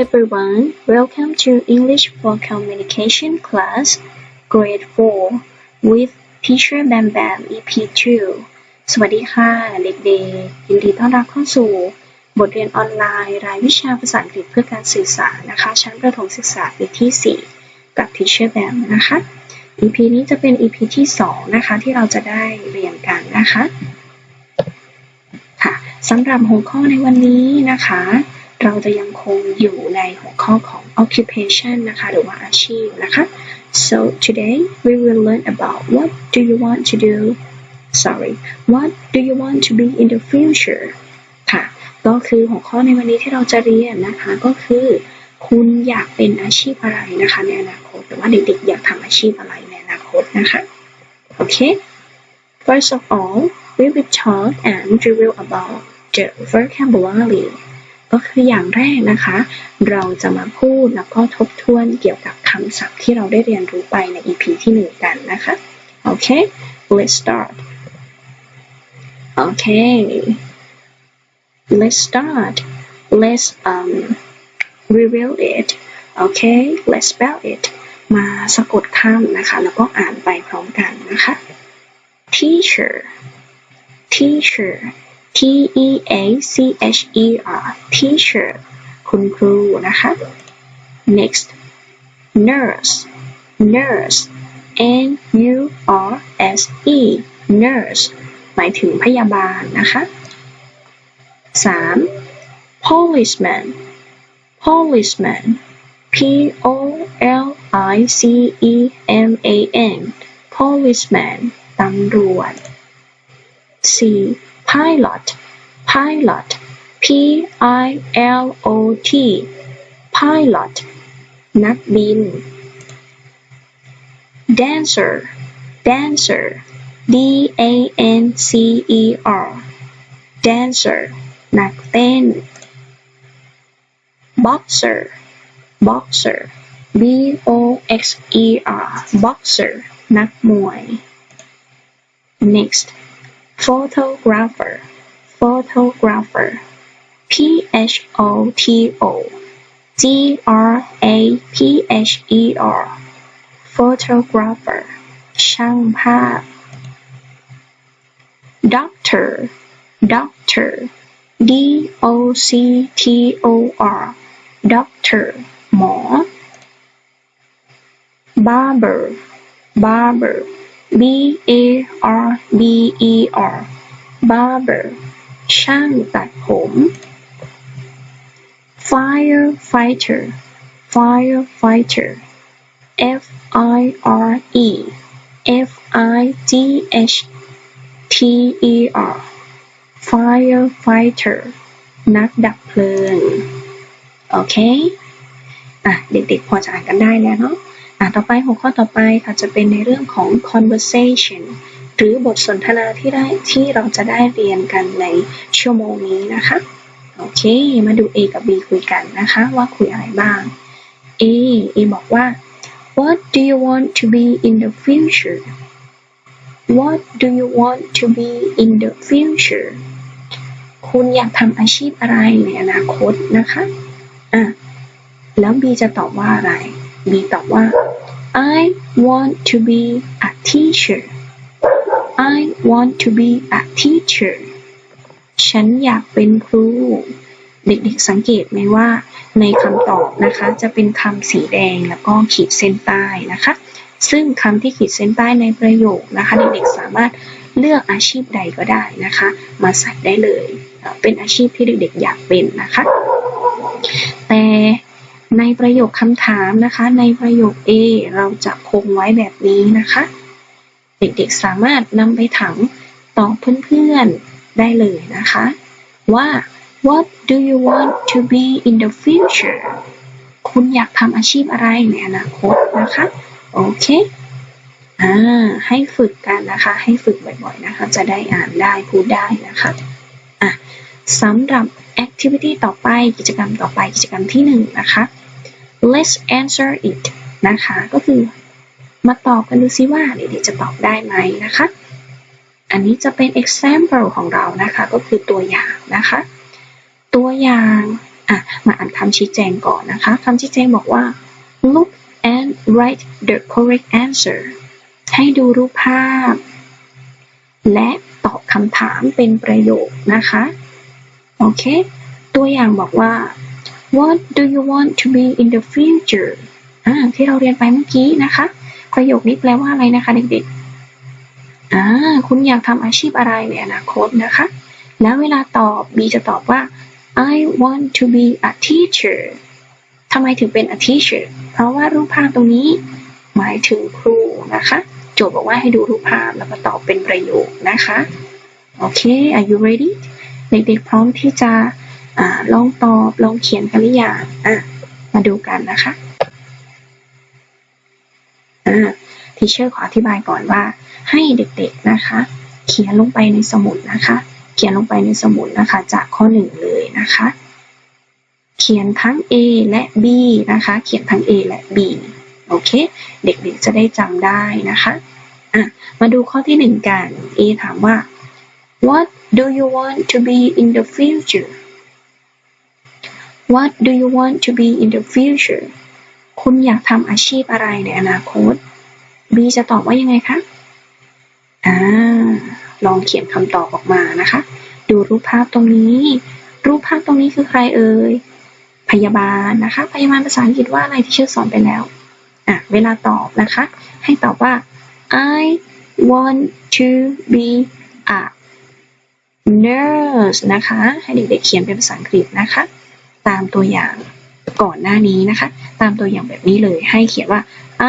everyone, welcome to English for Communication class, grade 4 with Teacher Bam Bam EP 2 สวัสดีค่ะ เด็กๆ ยินดีต้อนรับเข้าสู่ บทเรียนออนไลน์ รายวิชาภาษาอังกฤษเพื่อการสื่อสารนะคะ ชั้นประถมศึกษาปีที่ 4 กับ Teacher Bam นะคะ EP นี้จะเป็น EP ที่ 2 นะคะ ที่เราจะได้เรียนกันนะคะ ค่ะสำหรับหัวข้อในวันนี้นะคะ เราจะยังคงอยู่ในหัวข้อของ occupation นะคะ หรือว่าอาชีพนะคะ so today we will learn about what do you want to do sorry what do you want to be in the future ค่ะ ก็คือหัวข้อในวันนี้ที่เราจะเรียนนะคะ ก็คือ คุณอยากเป็นอาชีพอะไรนะคะในอนาคต หรือว่าเด็กๆอยากทำอาชีพอะไรในอนาคตนะคะ โอเค First of all we will talk and review about the vocabulary ก็คืออย่างแรกนะคะ เราจะมาพูดแล้วก็ทบทวนเกี่ยวกับคำศัพท์ที่เราได้เรียนรู้ไปใน EP ที่หนึ่งกันนะคะ โอเค let's start โอเค let's start let's um review it โอเค let's spell it มาสะกดคำนะคะ แล้วก็อ่านไปพร้อมกันนะคะ teacher teacher T E A C H E R teacher คุณครูนะคะ next nurse nurse N U R S E nurse หมายถึงพยาบาลนะคะ 3. policeman policeman P O L I C E M A N policeman ตำรวจ 4. pilot pilot P I L O T pilot นักบิน dancer dancer D A N C E R dancer นักเต้น boxer boxer B O X E R boxer นักมวย next photographer photographer P H O T O G R A P H E R photographer ช่างภาพ doctor doctor D O C T O R doctor หมอ barber barber B A R B E R barber ช่างตัดผม firefighter firefighter F I R E F I G H T E R firefighter นักดับเพลิง โอเค อ่ะ เด็กๆ พอจะอ่านกันได้แล้วเนาะ อะต่อไปหัวข้อต่อไปค่ะจะเป็นในเรื่องของ conversation หรือบทสนทนาที่ได้ที่เราจะได้เรียนกันในชั่วโมงนี้นะคะ โอเค มาดู A กับ B คุยกันนะคะว่าคุยอะไรบ้าง A A บอกว่า What do you want to be in the future What do you want to be in the future คุณอยากทำอาชีพอะไรในอนาคตนะคะ อะ แล้ว B จะตอบว่าอะไร B ตอบว่า I want to be a teacher I want to be a teacher ฉันอยากเป็นครู เด็กๆสังเกตไหมว่า ในคำตอบนะคะจะเป็นคำสีแดงแล้วก็ขีดเส้นใต้นะคะ ซึ่งคำที่ขีดเส้นใต้ในประโยคนะคะ เด็กๆสามารถเลือกอาชีพใดก็ได้นะคะ มาใส่ได้เลย เป็นอาชีพที่เด็กๆอยากเป็นนะคะ แต่ ในประโยคคำถามนะคะ ในประโยค A เราจะคงไว้แบบนี้นะคะ เด็กๆสามารถนำไปถามตอบเพื่อนๆได้เลยนะคะ ว่า What do you want to be in the future คุณอยากทำอาชีพอะไรในอนาคตนะคะ โอเคอ่าให้ฝึกกันนะคะ ให้ฝึกบ่อยๆนะคะ จะได้อ่านได้พูดได้นะคะอะสำหรับ activity ต่อไปกิจกรรมต่อไปกิจกรรมที่หนึ่งนะคะ let's answer it นะคะ ก็คือมาตอบกันดูซิว่าเด็กๆจะตอบได้ไหมนะคะ อันนี้จะเป็น example ของเรานะคะ ก็คือตัวอย่างนะคะ ตัวอย่างอะมาอ่านคำชี้แจงก่อนนะคะคำชี้แจงบอกว่า look and write the correct answer ให้ดูรูปภาพ และตอบคำถามเป็นประโยคนะคะ โอเค ตัวอย่างบอกว่า what do you want to be in the future อ่าที่เราเรียนไปเมื่อกี้นะคะ ประโยคนี้แปลว่าอะไรนะคะเด็กๆอ่าคุณอยากทำอาชีพอะไรในอนาคตนะคะ แล้วเวลาตอบบีจะตอบว่า I want to be a teacher ทำไมถึงเป็น a teacher เพราะว่ารูปภาพตรงนี้ หมายถึงครูนะคะ โจทย์บอกว่าให้ดูรูปภาพแล้วก็ตอบเป็นประโยคนะคะ โอเค are you ready เด็กๆพร้อมที่จะ อลองตอบลองเขียนกันหรือยังอะมาดูกันนะคะอ่าทีเชอร์ขออธิบายก่อนว่า ให้เด็กๆนะคะ เขียนลงไปในสมุดนะคะ เขียนลงไปในสมุดนะคะ จากข้อหนึ่งเลยนะคะ เขียนทั้ง A และ B นะคะ เขียนทั้ง A และ B โอเค เด็กๆจะได้จำได้นะคะอะมาดูข้อที่หนึ่งกัน A ถามว่า What do you want to be in the future What do you want to be in the future คุณอยากทำอาชีพอะไรในอนาคต B จะตอบว่ายังไงคะอ่าลองเขียนคำตอบออกมานะคะ ดูรูปภาพตรงนี้ รูปภาพตรงนี้คือใครเอ่ย พยาบาลนะคะ พยาบาลภาษาอังกฤษว่าอะไรที่เชื่อสอนไปแล้วอะเวลาตอบนะคะ ให้ตอบว่า I want to be a nurse นะคะ ให้เด็กๆเขียนเป็นภาษาอังกฤษนะคะ ตามตัวอย่างก่อนหน้านี้นะคะ ตามตัวอย่างแบบนี้เลยให้เขียนว่า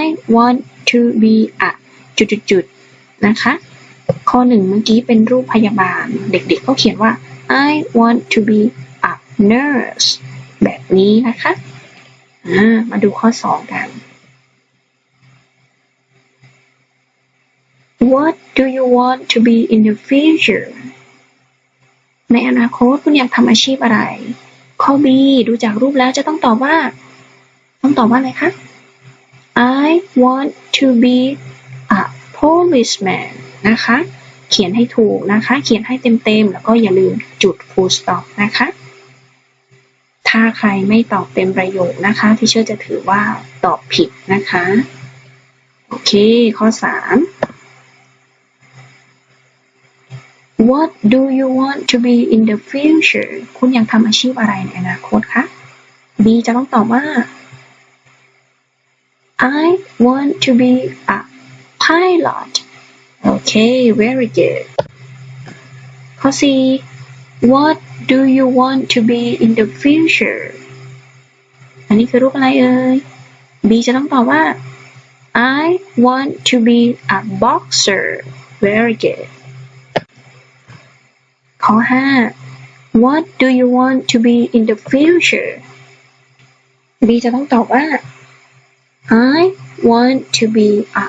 I want to be a จุดๆนะคะ ข้อหนึ่งเมื่อกี้เป็นรูปพยาบาล เด็กๆก็เขียนว่า I want to be a nurse แบบนี้นะคะมาดูข้อสองกัน What do you want to be in the future ในอนาคตคุณอยากทำอาชีพอะไร ข้อ B ดูจากรูปแล้วจะต้องตอบว่า ต้องตอบว่าอะไรคะ I want to be a policeman นะคะ เขียนให้ถูกนะคะ เขียนให้เต็มๆ แล้วก็อย่าลืมจุด full stop นะคะ ถ้าใครไม่ตอบเต็มประโยคนะคะ ที่เชื่อจะถือว่าตอบผิดนะคะ โอเค ข้อ 3 What do you want to be in the future คุณอยากทำอาชีพอะไรในอนาคตคะ B จะต้องตอบว่า I want to be a pilot Okay very good ข้อ C What do you want to be in the future อันนี้คือรูปอะไรเอ่ย B จะต้องตอบว่า I want to be a boxer very good ข้อ 5 What do you want to be in the future B จะต้องตอบว่า I want to be a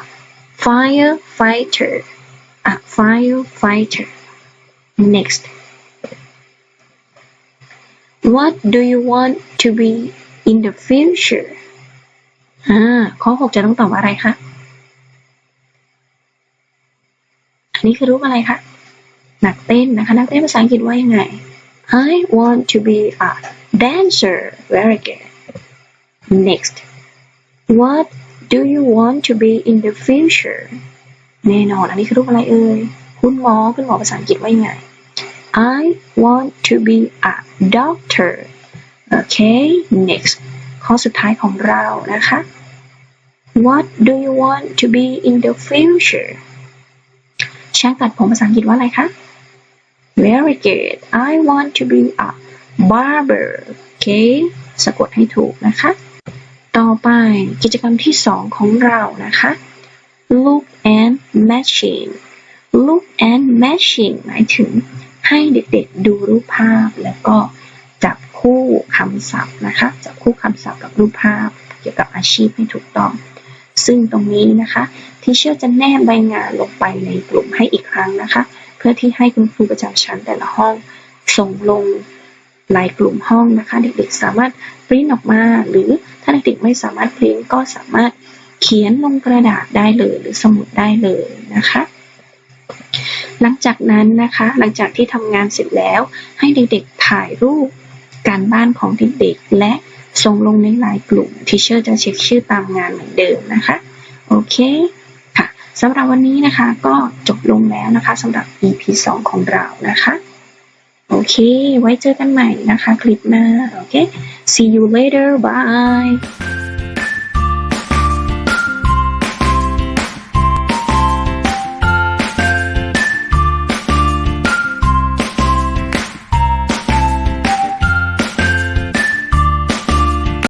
firefighter a firefighter next What do you want to be in the future อ่าข้อ 6 จะต้องตอบว่าอะไรคะ อันนี้คือรูปอะไรคะ นักเต้นนะคะนักเต้นภาษาอังกฤษว่ายังไง I want to be a dancer very good next what do you want to be in the future แน่นอนอันนี้คือรูปอะไรเอ่ยคุณหมอคุณหมอภาษาอังกฤษว่ายังไง I want to be a doctor โอเค next ข้อสุดท้ายของเรานะคะ What do you want to be in the future ช่างตัดผมภาษาอังกฤษว่าอะไรคะ Very good I want to be a barber โอเคสะกดให้ถูกนะคะ ต่อไปกิจกรรมที่สองของเรานะคะ look and matching look and matching หมายถึงให้เด็กๆดูรูปภาพแล้วก็จับคู่คำศัพท์นะคะ จับคู่คำศัพท์กับรูปภาพเกี่ยวกับอาชีพให้ถูกต้อง ซึ่งตรงนี้นะคะ ที่เชื่อจะแนบใบงานลงไปในกลุ่มให้อีกครั้งนะคะ พื่อที่ให้คุณครูประจำชั้นแต่ละห้องส่งลงลายกลุ่มห้องนะคะ เด็กๆสามารถปริ้นออกมา หรือถ้าเด็กๆไม่สามารถปริ้นก็สามารถเขียนลงกระดาษได้เลยหรือสมุดได้เลยนะคะ หลังจากนั้นนะคะ หลังจากที่ทำงานเสร็จแล้ว ให้เด็กๆถ่ายรูปการบ้านของเด็กๆและส่งลงในไลน์กลุ่ม Teacher จะเช็คชื่อตามงานเหมือนเดิมนะคะ โอเค สำหรับวันนี้นะคะก็จบลงแล้วนะคะสำหรับ EP 2 ของเรานะคะ โอเค ไว้เจอกันใหม่นะคะ คลิปหน้า โอเค see you later bye